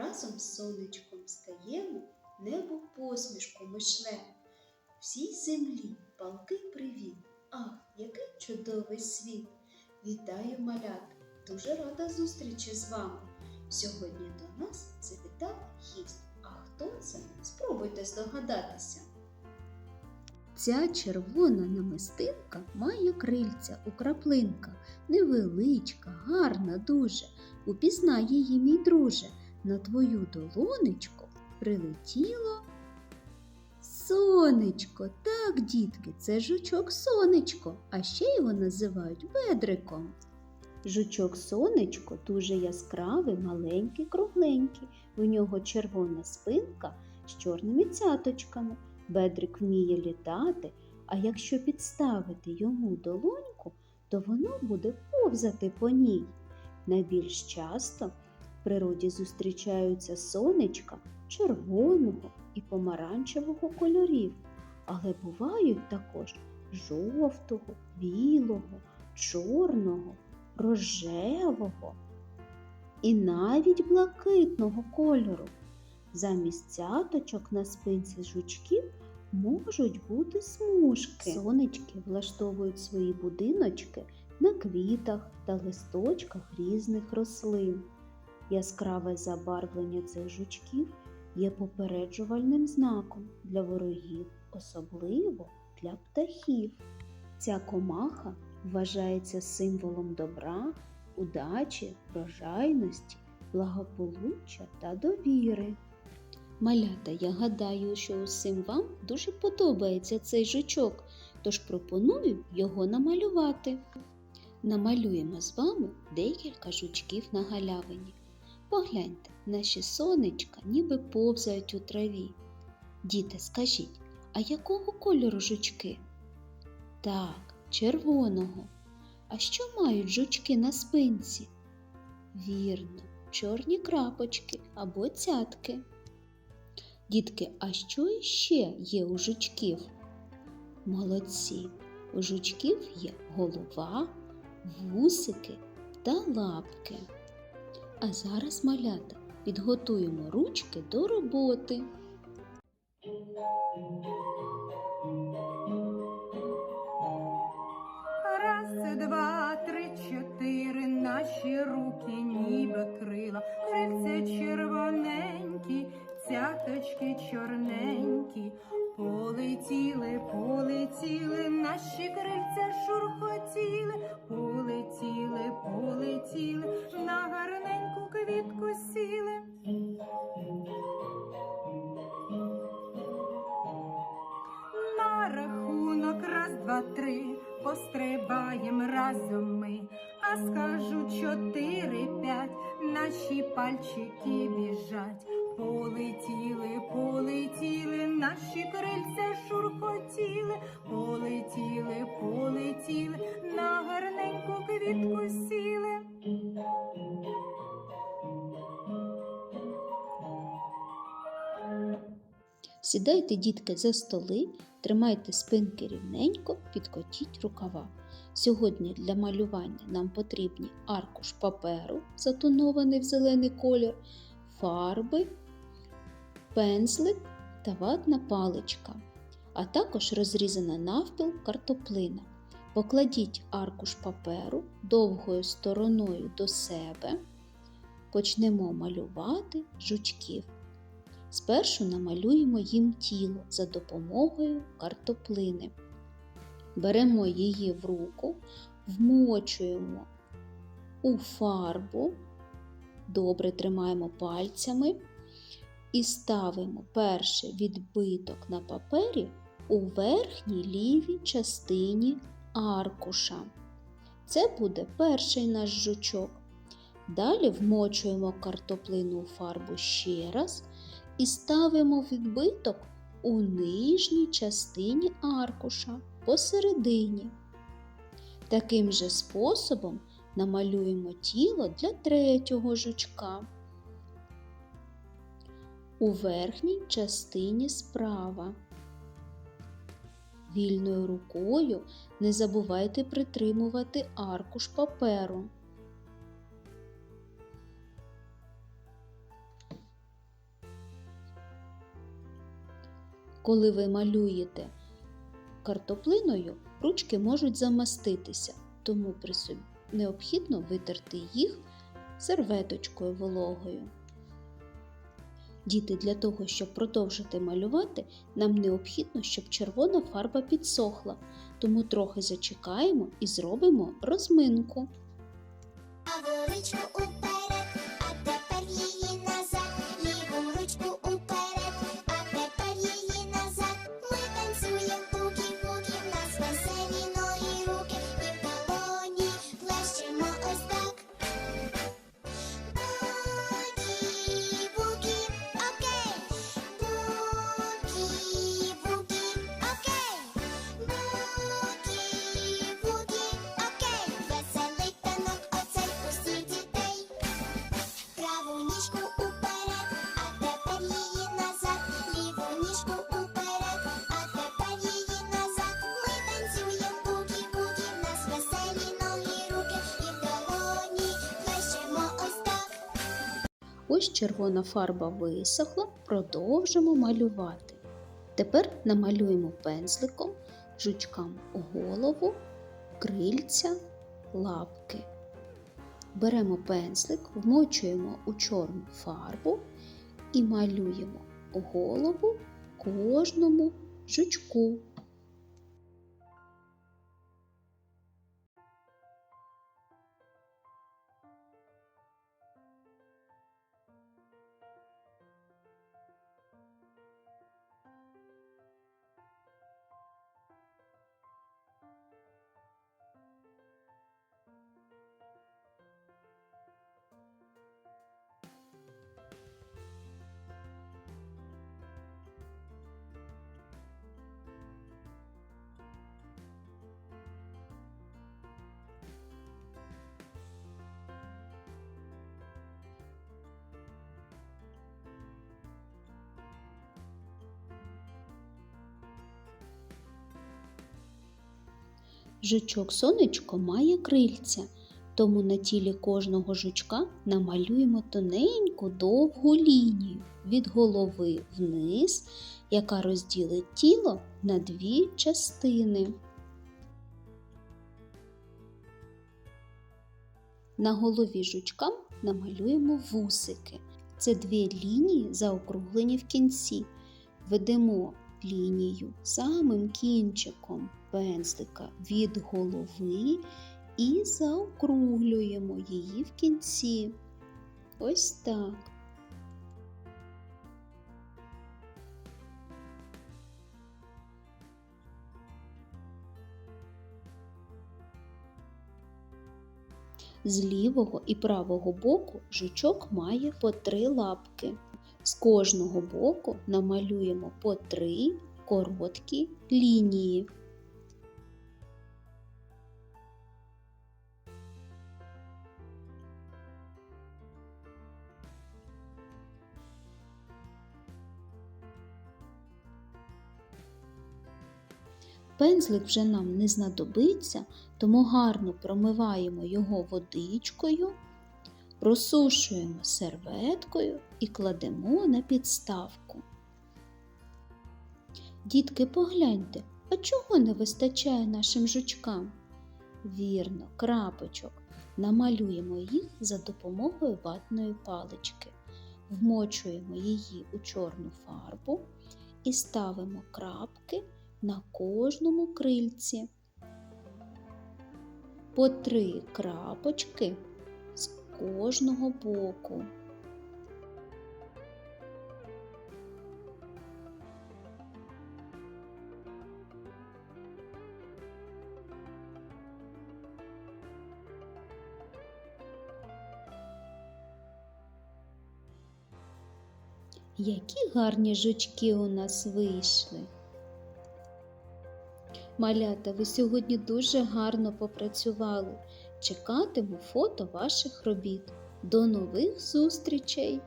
Разом з сонечком стаємо, небо посмішку ми шлемо. Всій землі палкий привіт. Ах, який чудовий світ! Вітаю малят! Дуже рада зустрічі з вами. Сьогодні до нас завітав гість. А хто це? Спробуйте здогадатися. Ця червона намистинка має крильця у краплинках, невеличка, гарна дуже. Упізнай її, мій друже, на твою долонечку прилетіло сонечко. Так, дітки, це жучок сонечко, а ще його називають бедриком. Жучок сонечко дуже яскравий, маленький, кругленький. У нього червона спинка з чорними цяточками. Бедрик вміє літати, а якщо підставити йому долоньку, то воно буде повзати по ній. Найбільш часто природі зустрічаються сонечка червоного і помаранчевого кольорів, але бувають також жовтого, білого, чорного, рожевого і навіть блакитного кольору. Замість цяточок на спинці жучків можуть бути смужки. Сонечки влаштовують свої будиночки на квітах та листочках різних рослин. Яскраве забарвлення цих жучків є попереджувальним знаком для ворогів, особливо для птахів. Ця комаха вважається символом добра, удачі, врожайності, благополуччя та довіри. Малята, я гадаю, що усім вам дуже подобається цей жучок, тож пропоную його намалювати. Намалюємо з вами декілька жучків на галявині. Погляньте, наші сонечка ніби повзають у траві. Діти, скажіть, а якого кольору жучки? Так, червоного. А що мають жучки на спинці? Вірно, чорні крапочки або цятки. Дітки, а що іще є у жучків? Молодці. У жучків є голова, вусики та лапки. А зараз, малята, підготуємо ручки до роботи. Разом ми, а скажу чотири, п'ять, наші пальчики біжать. Полетіли, полетіли, наші крильця шурхотіли, полетіли, полетіли, на гарненьку квітку сіли. Сідайте, дітки, за столи, тримайте спинки рівненько, підкотіть рукава. Сьогодні для малювання нам потрібні аркуш паперу, затонований в зелений колір, фарби, пензлик та ватна паличка, а також розрізана навпіл картоплина. Покладіть аркуш паперу довгою стороною до себе. Почнемо малювати жучків. Спершу намалюємо їм тіло за допомогою картоплини. Беремо її в руку, вмочуємо у фарбу, добре тримаємо пальцями і ставимо перший відбиток на папері у верхній лівій частині аркуша. Це буде перший наш жучок. Далі вмочуємо картоплину у фарбу ще раз і ставимо відбиток у нижній частині аркуша посередині. Таким же способом намалюємо тіло для третього жучка. У верхній частині справа. Вільною рукою не забувайте притримувати аркуш паперу. Коли ви малюєте картоплиною, ручки можуть замаститися, тому при собі необхідно витерти їх серветочкою вологою. Діти, для того, щоб продовжити малювати, нам необхідно, щоб червона фарба підсохла, тому трохи зачекаємо і зробимо розминку. Ось червона фарба висохла, продовжимо малювати. Тепер намалюємо пензликом жучкам голову, крильця, лапки. Беремо пензлик, вмочуємо у чорну фарбу і малюємо голову кожному жучку. Жучок сонечко має крильця, тому на тілі кожного жучка намалюємо тоненьку довгу лінію від голови вниз, яка розділить тіло на дві частини. На голові жучка намалюємо вусики. Це дві лінії, заокруглені в кінці. Ведемо лінію самим кінчиком пензлика від голови і заокруглюємо її в кінці. Ось так. З лівого і правого боку жучок має по три лапки. З кожного боку намалюємо по три короткі лінії. Пензлик вже нам не знадобиться, тому гарно промиваємо його водичкою, просушуємо серветкою і кладемо на підставку. Дітки, погляньте, а чого не вистачає нашим жучкам? Вірно, крапочок. Намалюємо їх за допомогою ватної палички. Вмочуємо її у чорну фарбу і ставимо крапки на кожному крильці. По три крапочки з кожного боку. Які гарні жучки у нас вийшли. Малята, ви сьогодні дуже гарно попрацювали. Чекатиму фото ваших робіт. До нових зустрічей!